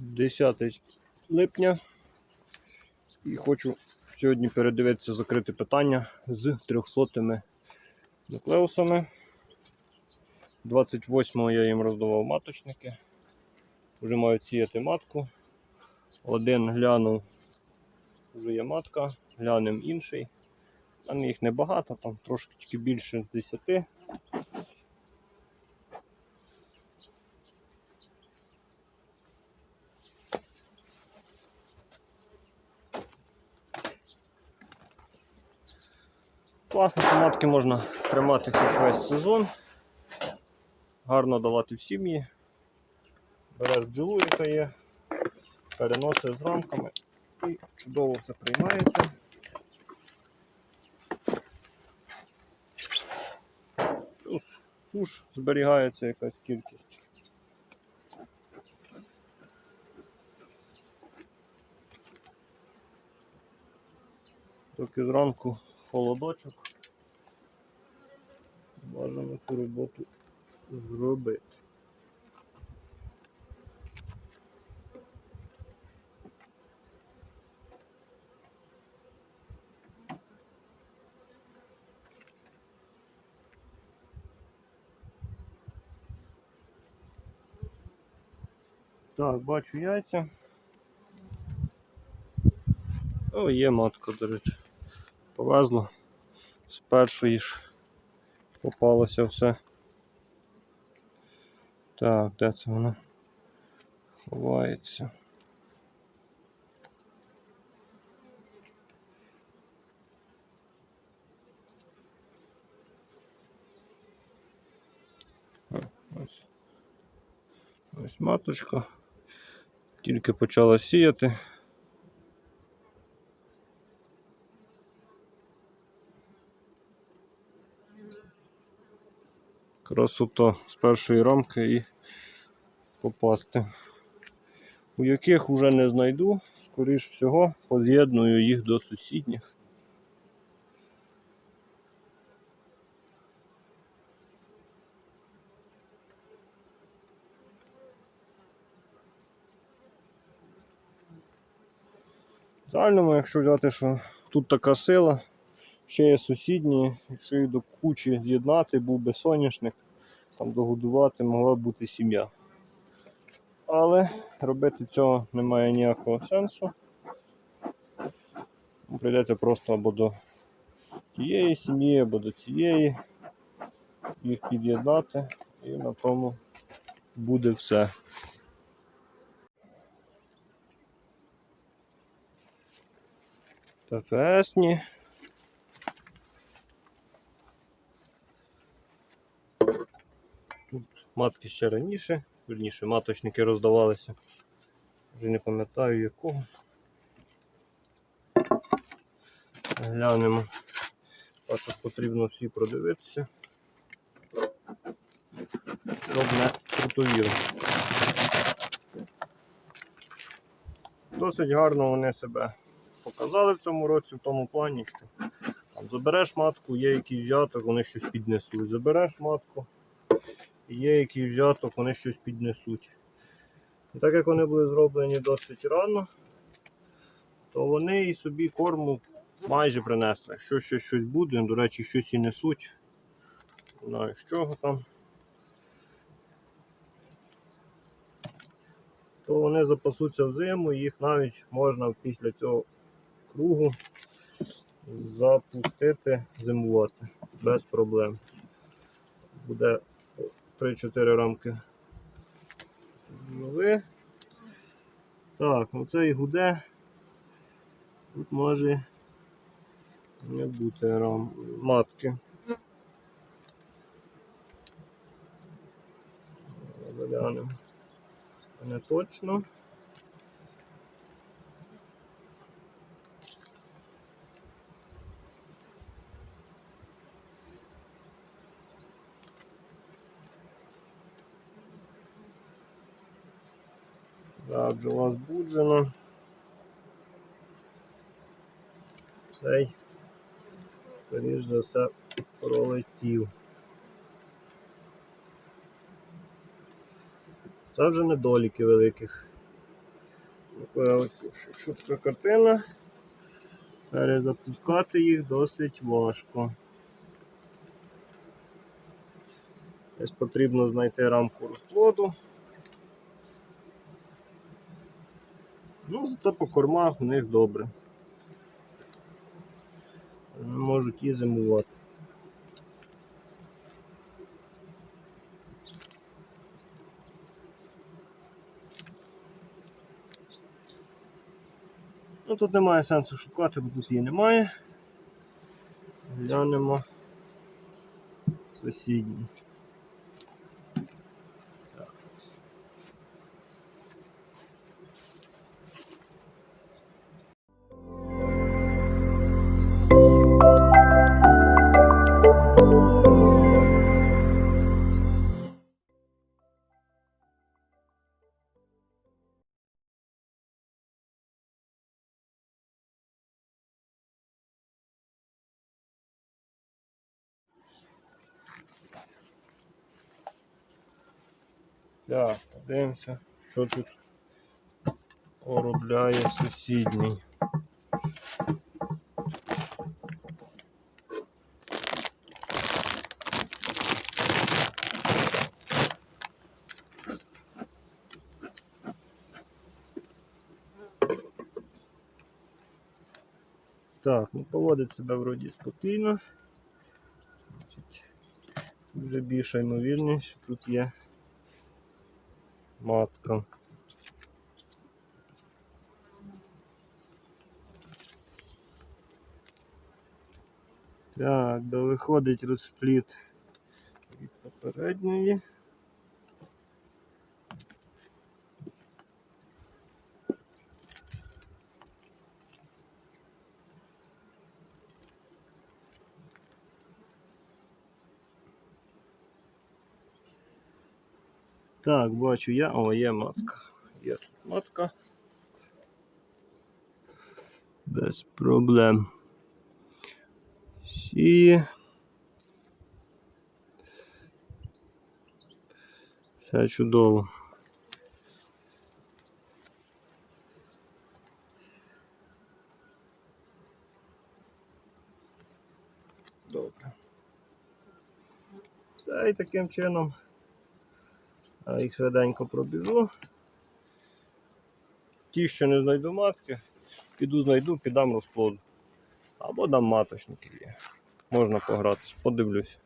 10 липня. І хочу сьогодні передивитися закрите питання з 300 нуклеусами. 28-го я їм роздавав маточники. Вже мають сіяти матку. Один глянув, вже є матка, глянемо інший. Там їх небагато, там трошки більше 10. Класно, ці матки можна тримати хоч весь сезон. Гарно давати в сім'ї. Береш бджолу, яка є, переносиш з рамками і чудово все приймається. Тут суш зберігається якась кількість. Доки зранку холодочок. Бажано цю роботу зробити. Так, бачу яйця. О, є матка, до речі. Повезло. З першої ж попалося все. Так, де це воно? Ховається. Ось. Ось маточка. Тільки почала сіяти. Красота з першої рамки і попасти. У яких вже не знайду, скоріш всього, поз'єдную їх до сусідніх. В загальному, якщо взяти, що тут така сила, ще є сусідні, якщо їх до кучі з'єднати, був би соняшник, там догодувати могла б бути сім'я. Але робити цього немає ніякого сенсу. Прийдеться просто або до тієї сім'ї, або до цієї, їх під'єднати і на тому буде все. ТФСні. Тут матки ще раніше, верніше маточники роздавалися. Вже не пам'ятаю якого. Глянемо. Також потрібно всі продивитися. Щоб не крутовіро. Досить гарно вони себе показали в цьому році в тому плані, що там, забереш матку, є якийсь взяток, вони щось піднесуть. Забереш матку, є якийсь взяток, вони щось піднесуть. І так як вони були зроблені досить рано, то вони і собі корму майже принесли. Якщо ще щось буде, до речі, щось і несуть. Не знаю з чого там. То вони запасуться в зиму, їх навіть можна після цього кругу запустити зимувати без проблем. Буде 3-4 рамки. Нови. Так, ну це і гуде. Тут може не бути рам... матки. Заглянемо. Не точно. Так, бджола збуджена. Цей, скоріш за все, пролетів. Це вже недоліки великих ось шутка картина. Перезапускати їх досить важко. Десь потрібно знайти рамку розплоду. Ну, зате по кормах у них добре. Можуть і зимувати. Ну тут немає сенсу шукати, бо тут її немає. Глянемо сусідній. Так, подивимося, що тут поробляє сусідній. Так, ну поводить себе вроді спокійно. Вже більша ймовірність, що тут є матка. Так, да виходить розпліт від попередньої. Так, бачу я. О, є матка. Є матка. Без проблем. Сіє. Все чудово. Добре. Все і таким чином. Їх швиденько пробіжу. Ті, що не знайду матки, піду знайду, піддам розплоду. Або дам маточники. Можна погратись, подивлюсь.